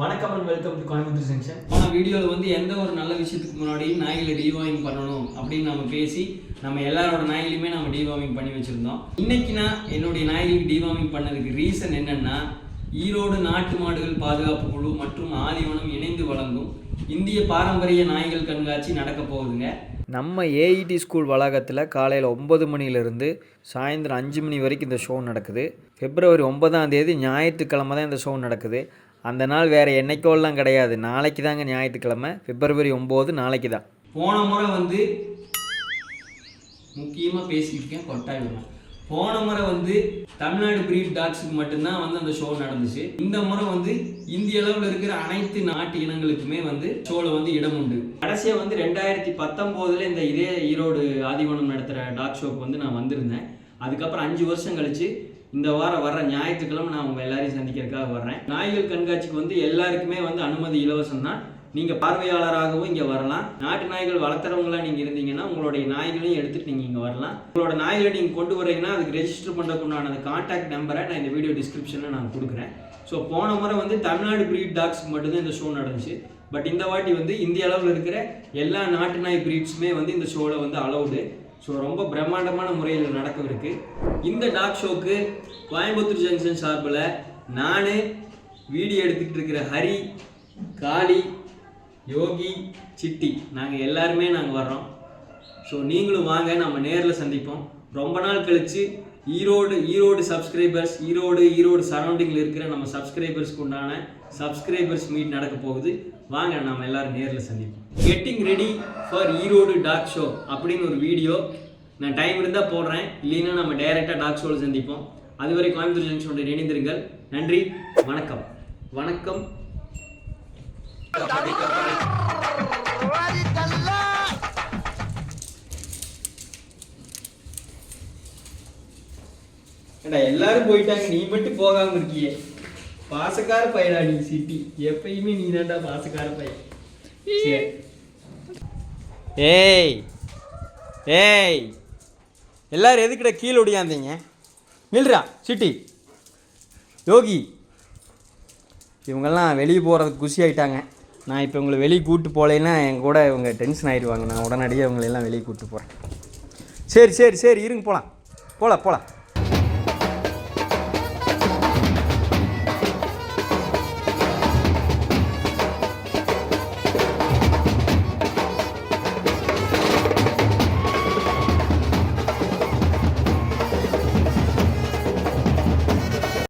வணக்கம் and welcome to Coimbatore சென்ஷன் போன வீடியோவில் வந்து எந்த ஒரு நல்ல விஷயத்துக்கு முன்னாடியும் நாய்களை டிவார்மிங் பண்ணணும் அப்படின்னு நம்ம பேசி நம்ம எல்லாரோட நாய்களையுமே நம்ம டிவார்மிங் பண்ணி வச்சுருந்தோம். இன்னைக்கு நான் என்னுடைய நாய்களுக்கு டிவார்மிங் பண்ணதுக்கு ரீசன் என்னன்னா ஈரோடு நாட்டு மாடுகள் பாதுகாப்பு குழு மற்றும் ஆதிவனம் இணைந்து வழங்கும் இந்திய பாரம்பரிய நாய்கள் கண்காட்சி நடக்க போகுதுங்க. நம்ம ஏஇடி ஸ்கூல் வளாகத்தில் காலையில் ஒம்பது மணிலேருந்து சாயந்தரம் அஞ்சு மணி வரைக்கும் இந்த ஷோ நடக்குது. பிப்ரவரி ஒன்பதாம் தேதி ஞாயிற்றுக்கிழமை தான் இந்த ஷோ நடக்குது. அந்த நாள் வேறு என்னைக்கோலாம் கிடையாது. நாளைக்கு தாங்க ஞாயிற்றுக்கிழமை. பிப்ரவரி ஒம்பது நாளைக்கு தான் போன முறை வந்து முக்கியமாக பேசியிருக்கேன் கொட்டாய் விடுறேன். போன முறை வந்து தமிழ்நாடு பிரீட் டாக்ஸுக்கு மட்டும்தான் வந்து அந்த ஷோ நடந்துச்சு. இந்த முறை வந்து இந்திய அளவில் இருக்கிற அனைத்து நாட்டு இனங்களுக்குமே வந்து ஷோவில் வந்து இடம் உண்டு. கடைசியாக வந்து ரெண்டாயிரத்தி பத்தொம்போதில் இந்த இதே ஈரோடு ஆதிவனம் நடத்துகிற டாக் ஷோக்கு வந்து நான் வந்திருந்தேன். அதுக்கப்புறம் அஞ்சு வருஷம் கழிச்சு இந்த வாரம் வர்ற ஞாயிற்றுக்கிழமை நான் உங்கள் எல்லாரையும் சந்திக்கிறதுக்காக வர்றேன். நாய்கள் கண்காட்சிக்கு வந்து எல்லாருக்குமே வந்து அனுமதி இலவசம் தான் நீங்கள் பார்வையாளராகவும் இங்கே வரலாம். நாட்டு நாய்கள் வளர்த்துறவங்களா நீங்கள் இருந்தீங்கன்னா உங்களுடைய நாய்களையும் எடுத்துகிட்டு நீங்கள் இங்கே வரலாம். உங்களோட நாய்களை நீங்கள் கொண்டு வரீங்கன்னா அதுக்கு ரெஜிஸ்டர் பண்ணுறதுக்குண்டான அந்த கான்டாக்ட் நம்பரை நான் இந்த வீடியோ டிஸ்கிரிப்ஷனில் நான் கொடுக்குறேன். ஸோ போன முறை வந்து தமிழ்நாடு பிரீட் டாக்ஸ்க்கு மட்டும்தான் இந்த ஷோ நடந்துச்சு. பட் இந்த வாட்டி வந்து இந்திய அளவில் இருக்கிற எல்லா நாட்டு நாய் பிரீட்ஸுமே வந்து இந்த ஷோவில் வந்து அலௌடு ஸோ ரொம்ப பிரம்மாண்டமான முறையில் நடக்கவிருக்கு. இந்த டாக் ஷோக்கு கோயம்புத்தூர் ஜங்ஷன் சார்பில் நான் வீடியோ எடுத்துக்கிட்டு இருக்கிற ஹரி காளி யோகி சிட்டி. நாங்கள் எல்லாருமே நாங்கள் வர்றோம். ஸோ நீங்களும் வாங்க நம்ம நேரில் சந்திப்போம். ரொம்ப நாள் கழித்து ஈரோடு ஈரோடு சப்ஸ்கிரைபர்ஸ் ஈரோடு ஈரோடு சரௌண்டிங்கில் இருக்கிற நம்ம சப்ஸ்கிரைபர்ஸ்க்கு உண்டான சப்ஸ்கிரைபர்ஸ் மீட் நடக்க போகுது. வாங்க நம்ம எல்லாரும் நேரில் சந்திப்போம். Getting ready for Erode talk show அப்படின்னு ஒரு வீடியோ நான் டைம் இருந்தால் போடுறேன். இல்லைன்னா நம்ம டைரெக்டாக டாக் ஷோவில் சந்திப்போம். அதுவரை கோயம்புத்தூர் ஜங்ஷனோட இணைந்திருங்கள். நன்றி வணக்கம். வணக்கம். ஏண்டா எல்லாரும் போயிட்டாங்க. நீ மட்டும் போகாம இருக்கியே. பாசக்கார பையனா நீ சிட்டி எப்பயுமே நீ தான்டா பாசக்கார பையன். ஏய் ஏய். எல்லாரும் எதுக்கிட்ட கீழே ஒடியாந்தீங்க? நில்றா சிட்டி. யோகி. இவங்கெல்லாம் வெளியே போகிறதுக்கு குஷி ஆகிட்டாங்க நான் இப்போ உங்களை வெளியே கூப்பிட்டு போகலைன்னா என் கூட இவங்க டென்ஷன் ஆகிடுவாங்க நான் உடனடியாக இவங்களெல்லாம் வெளியே கூப்பிட்டு போகிறேன் சரி சரி சரி இருங்க போகலாம் போகலாம் போகலாம்